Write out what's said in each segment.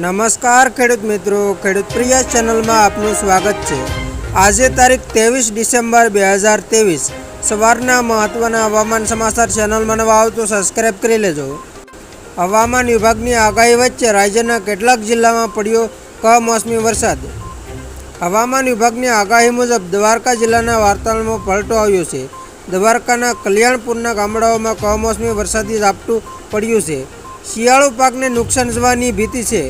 નમસ્કાર ખેડૂત મિત્રો, ખેડૂત પ્રિયા ચેનલમાં આપનું સ્વાગત છે. આજે તારીખ ત્રેવીસ ડિસેમ્બર બે હજાર ત્રેવીસ. સવારના મહત્ત્વના હવામાન સમાચાર ચેનલમાં નવા આવો તો સબસ્ક્રાઈબ કરી લેજો. હવામાન વિભાગની આગાહી વચ્ચે રાજ્યના કેટલાક જિલ્લામાં પડ્યો કમોસમી વરસાદ. હવામાન વિભાગની આગાહી મુજબ દ્વારકા જિલ્લાના વાર્તાલમાં પલટો આવ્યો છે. દ્વારકાના કલ્યાણપુરના ગામડાઓમાં કમોસમી વરસાદી ઝાપટું પડ્યું છે. શિયાળુ પાકને નુકસાન જવાની ભીતિ છે.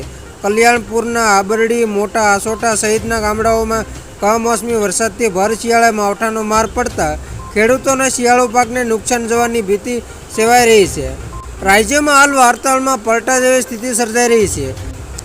કલ્યાણપુરના આબરડી, મોટા આસોટા સહિતના ગામડાઓમાં કમોસમી વરસાદથી ભર શિયાળે માવઠાનો માર પડતા ખેડૂતોના શિયાળુ પાકને નુકસાન જવાની ભીતિ સેવાઈ રહી છે. રાજ્યમાં હાલ વાર્તાવરણમાં પલટા જેવી સ્થિતિ સર્જાઈ રહી છે.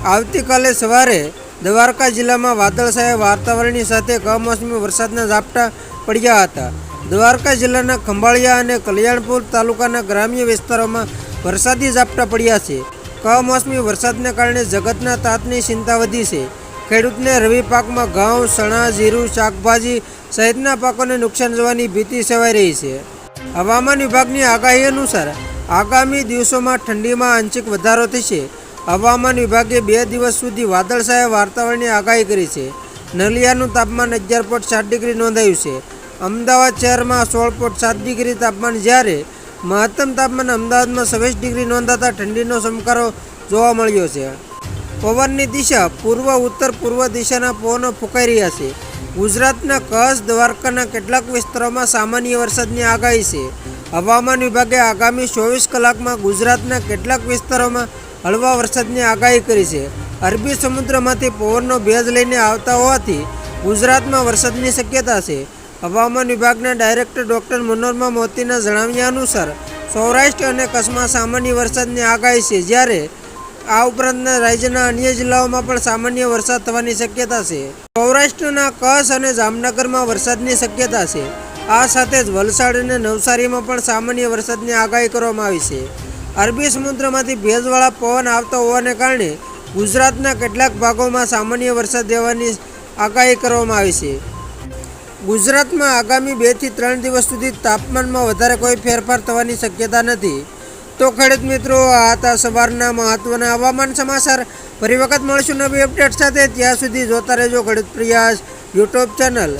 આવતીકાલે સવારે દ્વારકા જિલ્લામાં વાદળછાયા વાતાવરણની સાથે કમોસમી વરસાદના ઝાપટા પડ્યા હતા. દ્વારકા જિલ્લાના ખંભાળિયા અને કલ્યાણપુર તાલુકાના ગ્રામ્ય વિસ્તારોમાં વરસાદી ઝાપટા પડ્યા છે. કમોસમી વરસાદને કારણે જગતના તાતની ચિંતા વધી છે. ખેડૂતને રવિ પાકમાં ઘઉં, ચણા, જીરું, શાકભાજી સહિતના પાકોને નુકસાન જવાની ભીતિ સેવાઈ રહી છે. હવામાન વિભાગની આગાહી અનુસાર આગામી દિવસોમાં ઠંડીમાં આંશિક વધારો થશે. હવામાન વિભાગે બે દિવસ સુધી વાદળછાયા વાતાવરણની આગાહી કરી છે. નલિયાનું તાપમાન અગિયાર પોઈન્ટ સાત ડિગ્રી નોંધાયું છે. અમદાવાદ શહેરમાં સોળ પોઈન્ટ સાત ડિગ્રી તાપમાન જ્યારે મહત્તમ તાપમાન અમદાવાદમાં છવ્વીસ ડિગ્રી નોંધાતા ઠંડીનો સમકારો જોવા મળ્યો છે. પવનની દિશા પૂર્વ, ઉત્તર, પૂર્વ દિશાના પવનો ફૂંકાઈ રહ્યા છે. ગુજરાતના કચ્છ, દ્વારકાના કેટલાક વિસ્તારોમાં સામાન્ય વરસાદની આગાહી છે. હવામાન વિભાગે આગામી ચોવીસ કલાકમાં ગુજરાતના કેટલાક વિસ્તારોમાં હળવા વરસાદની આગાહી કરી છે. અરબી સમુદ્રમાંથી પવનનો ભેજ લઈને આવતા હોવાથી ગુજરાતમાં વરસાદની શક્યતા છે. હવામાન વિભાગના ડાયરેક્ટર ડૉક્ટર મનોરમા મોતીના જણાવ્યા અનુસાર, સૌરાષ્ટ્ર અને કચ્છમાં સામાન્ય વરસાદની આગાહી છે, જ્યારે આ ઉપરાંતના રાજ્યના અન્ય જિલ્લાઓમાં પણ સામાન્ય વરસાદ થવાની શક્યતા છે. સૌરાષ્ટ્રના કચ્છ અને જામનગરમાં વરસાદની શક્યતા છે. આ સાથે જ વલસાડ અને નવસારીમાં પણ સામાન્ય વરસાદની આગાહી કરવામાં આવી છે. અરબી સમુદ્રમાંથી ભેજવાળા પવન આવતા હોવાને કારણે ગુજરાતના કેટલાક ભાગોમાં સામાન્ય વરસાદ રહેવાની આગાહી કરવામાં આવી છે. ગુજરાતમાં આગામી બેથી ત્રણ દિવસ સુધી તાપમાનમાં વધારે કોઈ ફેરફાર થવાની શક્યતા નથી. તો ખેડૂત મિત્રો, આ હતા સવારના મહત્વના હવામાન સમાચાર. ફરી વખત મળશું નવી અપડેટ સાથે. ત્યાં સુધી જોતા રહેજો ખેડૂત પ્રયાસ યુટ્યુબ ચેનલ.